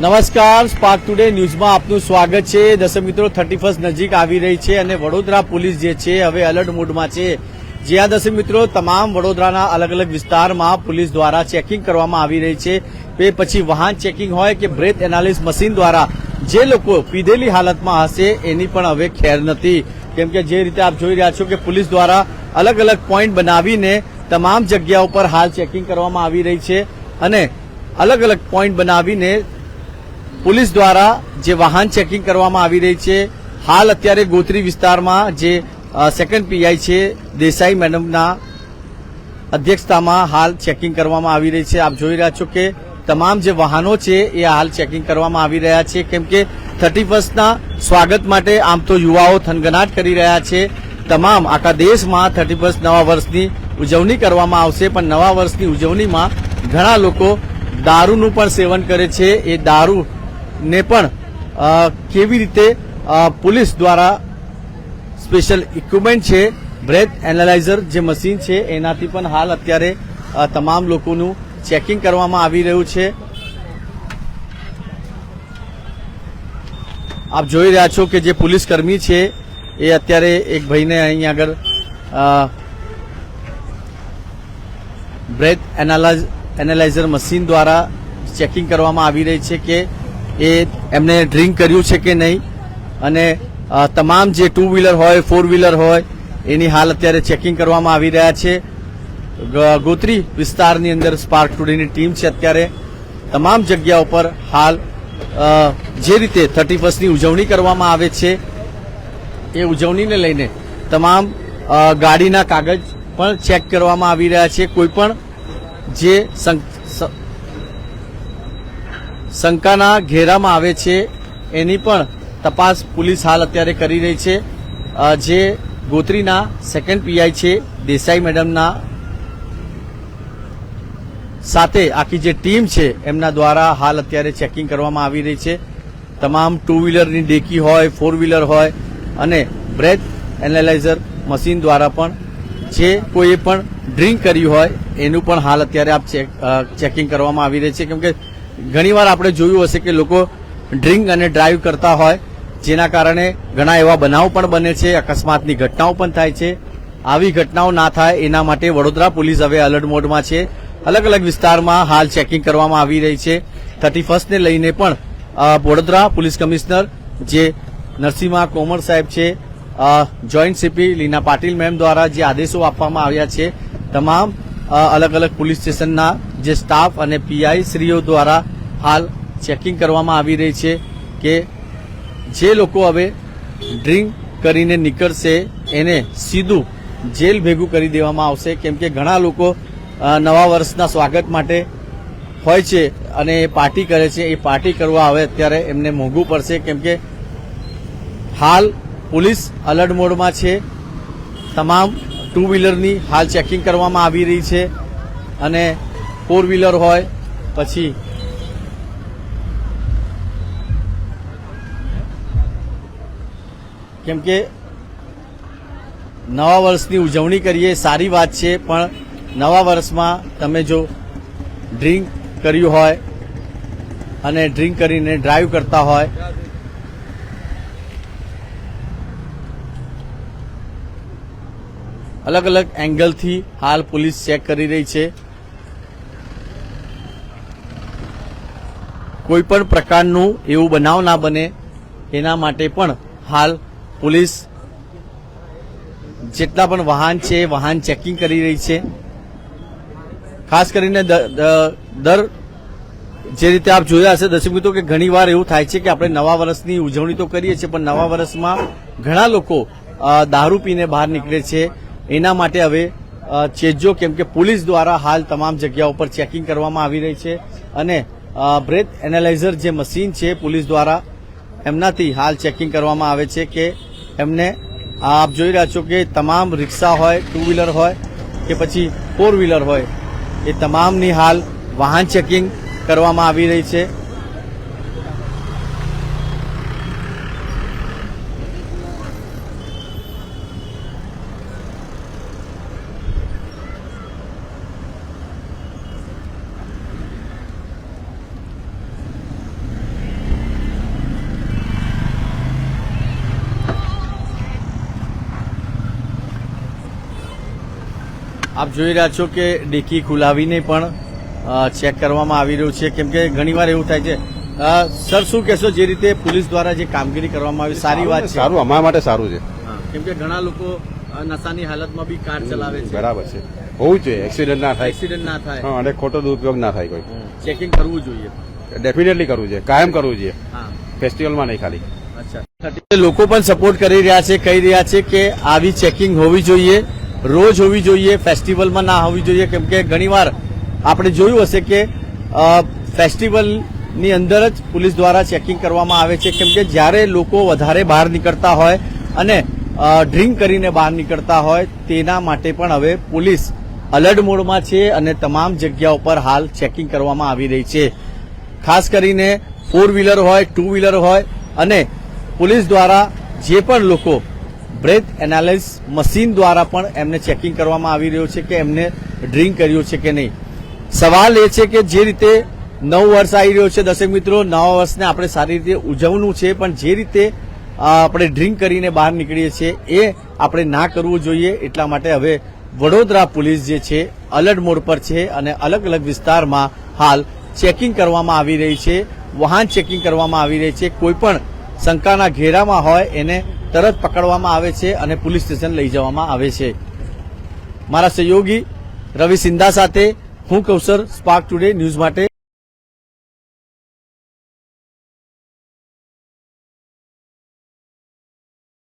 નમસ્કાર spark today ન્યૂઝમાં આપનું સ્વાગત છે. દર્શક મિત્રો થર્ટી ફર્સ્ટ નજીક આવી રહી છે અને વડોદરા પોલીસ જે છે, હવે એલર્ટ મોડમાં છે. જ્યાં દર્શક મિત્રો, તમામ વડોદરાના અલગ અલગ વિસ્તારમાં પોલીસ દ્વારા ચેકિંગ કરવામાં આવી રહી છે. તે પછી વાહન ચેકિંગ હોય કે બ્રેથ એનાલિસ મશીન દ્વારા જે લોકો પીધેલી હાલતમાં હશે, એની પણ હવે ખેર નથી. કેમ કે જે રીતે આપ જોઈ રહ્યા છો કે પોલીસ દ્વારા અલગ અલગ પોઈન્ટ બનાવીને તમામ જગ્યા ઉપર હાલ ચેકિંગ કરવામાં આવી રહી છે અને અલગ અલગ પોઈન્ટ બનાવીને પોલીસ દ્વારા જે વાહન ચેકિંગ કરવામાં આવી રહી છે, હાલ અત્યારે ગોત્રી વિસ્તારમાં જે સેકન્ડ પીઆઈ છે, દેસાઈ મેડમના અધ્યક્ષતામાં હાલ ચેકિંગ કરવામાં આવી રહી છે. આપ જોઈ રહ્યા છો કે તમામ જે વાહનો છે, એ હાલ ચેકિંગ કરવામાં આવી રહ્યા છે. કેમ કે થર્ટી ફર્સ્ટના સ્વાગત માટે આમ તો યુવાઓ થનગનાટ કરી રહ્યા છે. તમામ, આખા દેશમાં થર્ટી ફર્સ્ટ નવા વર્ષની ઉજવણી કરવામાં આવશે, પણ નવા વર્ષની ઉજવણીમાં ઘણા લોકો દારૂનું પણ સેવન કરે છે. એ દારૂ ને પણ કેવી રીતે પોલીસ દ્વારા સ્પેશિયલ ઇક્વિપમેન્ટ છે, બ્રેથ એનાલાઇઝર જે મશીન છે, એનાથી પણ હાલ અત્યારે તમામ લોકોનું ચેકિંગ કરવામાં આવી રહ્યું છે. આપ જોઈ રહ્યા છો કે જે પોલીસ કર્મી છે, એ અત્યારે એક ભાઈને અહીં આગળ બ્રેથ એનાલાઇઝ, એનાલાઇઝર મશીન દ્વારા ચેકિંગ કરવામાં આવી રહી છે કે એ એમને ડ્રિંક કર્યું છે કે નહીં? અને તમામ જે ટુ વ્હીલર હોય ફોર વ્હીલર હોય, એની હાલ અત્યારે ચેકિંગ કરવામાં આવી રહ્યા છે. ગોત્રી વિસ્તારની અંદર સ્પાર્ક ટુડેની ટીમ છે અત્યારે. તમામ જગ્યા ઉપર હાલ જે રીતે થર્ટી ફર્સ્ટની ઉજવણી કરવામાં આવે છે, એ ઉજવણીને લઈને તમામ ગાડીના કાગળ પણ ચેક કરવામાં આવી રહ્યા છે. કોઈ પણ જે શંકાના ઘેરામાં આવે છે, એની પણ તપાસ પોલીસ હાલ અત્યારે કરી રહી છે. જે ગોત્રીના સેકન્ડ પીઆઈ છે, દેસાઈ મેડમના સાથે આખી જે ટીમ છે, એમના દ્વારા હાલ અત્યારે ચેકિંગ કરવામાં આવી રહી છે. તમામ ટુ વ્હીલરની ડેકી હોય ફોર વ્હીલર હોય અને બ્રેથ એનાલાઇઝર મશીન દ્વારા પણ જે કોઈએ પણ ડ્રિંક કર્યું હોય, એનું પણ હાલ અત્યારે આપ ચેક ચેકિંગ કરવામાં આવી રહી છે. કેમ કે ઘણીવાર આપણે જોયું હશે કે લોકો ડ્રિંક અને ડ્રાઈવ કરતા હોય, જેના કારણે ઘણા એવા બનાવ પણ બને છે, અકસ્માતની ઘટનાઓ પણ થાય છે. આવી ઘટનાઓ ના થાય એના માટે વડોદરા પોલીસ હવે અલર્ટ મોડમાં છે. અલગ અલગ વિસ્તારમાં હાલ ચેકિંગ કરવામાં આવી રહી છે. થર્ટી ફર્સ્ટને લઈને પણ વડોદરા પોલીસ કમિશનર જે નરસિંહા કોમર સાહેબ છે joint CP Leena Patil ma'am દ્વારા જે આદેશો આપવામાં આવ્યા છે, તમામ અલગ અલગ પોલીસ સ્ટેશનના જે સ્ટાફ અને પીઆઈ શ્રીઓ દ્વારા હાલ ચેકિંગ કરવામાં આવી રહી છે કે જે લોકો હવે ડ્રિંક કરીને નીકળશે, એને સીધું જેલ ભેગું કરી દેવામાં આવશે. કેમ કે ઘણા લોકો નવા વર્ષના સ્વાગત માટે હોય છે અને એ પાર્ટી કરે છે. એ પાર્ટી કરવા હવે અત્યારે એમને મોંઘું પડશે. કેમ કે હાલ પોલીસ અલર્ટ મોડમાં છે. તમામ ટુ વ્હીલરની હાલ ચેકિંગ કરવામાં આવી રહી છે અને ફોર વ્હીલર હોય પછી કેમ કે નવા વર્ષની ઉજવણી કરીએ, સારી વાત છે, પણ નવા વર્ષમાં તમે જો ડ્રિંક કર્યું હોય અને ડ્રિંક કરીને ડ્રાઈવ કરતા હોય અલગ અલગ એંગલથી હાલ પોલીસ ચેક કરી રહી છે. કોઈ પણ પ્રકારનું એવું બનાવ ના બને, એના માટે પણ હાલ પોલીસ જેટલા પણ વાહન છે, વાહન ચેકિંગ કરી રહી છે. ખાસ કરીને દર જે રીતે આપ જોયા હશે, દર્શક મિત્રો, કે ઘણીવાર એવું થાય છે કે આપણે નવા વર્ષની ઉજવણી તો કરીએ છીએ, પણ નવા વર્ષમાં ઘણા લોકો દારૂ પીને બહાર નીકળે છે. એના માટે હવે ચેજો કેમ કે પોલીસ દ્વારા હાલ તમામ જગ્યાઓ પર ચેકિંગ કરવામાં આવી રહી છે અને બ્રેથ એનાલાઇઝર જે મશીન છે પોલીસ દ્વારા, એમનાથી હાલ ચેકિંગ કરવામાં આવે છે કે એમને આપ જોઈ રહ્યા છો કે તમામ રિક્ષા હોય, ટુ વ્હીલર હોય કે પછી ફોર વ્હીલર હોય, એ તમામની હાલ વાહન ચેકિંગ કરવામાં આવી રહી છે. આપ જોઈ રહ્યા છો કે ડીકી ખુલાવીને પણ ચેક કરવામાં આવી રહ્યું છે. કેમ કે ઘણીવાર એવું થાય છે સર શું કહેશો જે રીતે પોલીસ દ્વારા જે કામગીરી કરવામાં આવી? સારી વાત છે. સારું અમારા માટે સારું છે. કેમ કે ઘણા લોકો નશાની હાલતમાં બી કાર ચલાવે છે. બરાબર છે. હોવું જોઈએ એક્સિડન્ટ ના થાય. એક્સિડન્ટ ના થાય. અને ખોટો દુરુપયોગ ના થાય કોઈ. ચેકિંગ કરવું જોઈએ. ડેફિનેટલી કરવું જોઈએ કાયમ કરવું જોઈએ. હા. ફેસ્ટિવલમાં નહીં ખાલી. અચ્છા. લોકો પણ સપોર્ટ કરી રહ્યા છે કહી રહ્યા છે કે આવી ચેકિંગ હોવી જોઈએ. રોજ હોવી જોઈએ, ફેસ્ટિવલમાં ના હોવી જોઈએ, કેમ કે ઘણીવાર આપણે જોયું હશે કે ફેસ્ટિવલની અંદર જ પોલીસ દ્વારા ચેકિંગ કરવામાં આવે છે, કેમ કે જ્યારે લોકો વધારે બહાર નીકળતા હોય અને ડ્રિંક કરીને બહાર નીકળતા હોય, તેના માટે પણ હવે પોલીસ અલર્ટ મોડમાં છે અને તમામ જગ્યાઓ પર હાલ ચેકિંગ કરવામાં આવી રહી છે. ખાસ કરીને ફોર વ્હીલર હોય, ટુ વ્હીલર હોય અને પોલીસ દ્વારા જે પણ લોકો બ્રેથ એનાલિસ મશીન દ્વારા પણ એમને ચેકિંગ કરવામાં આવી રહ્યું છે કે એમને ડ્રિંક કર્યું છે કે નહીં. સવાલ એ છે કે જે રીતે નવ વર્ષ આવી રહ્યો છે દર્શક મિત્રો, નવા વર્ષને આપણે સારી રીતે ઉજવવું છે, પણ જે રીતે આપણે ડ્રિંક કરીને બહાર નીકળીએ છીએ એ આપણે ના કરવું જોઈએ. એટલા માટે હવે વડોદરા પોલીસ જે છે, અલર્ટ મોડ પર છે અને અલગ અલગ વિસ્તારમાં હાલ ચેકિંગ કરવામાં આવી રહી છે. વાહન ચેકિંગ કરવામાં આવી રહી છે. કોઈ પણ શંકાના ઘેરામાં હોય એને તરત પકડવામાં આવે છે અને પોલીસ સ્ટેશન લઈ જવામાં આવે છે. મારા સહયોગી રવિ સિંધા સાથે હું કૌશર સ્પાર્ક ટુડે ન્યૂઝ માટે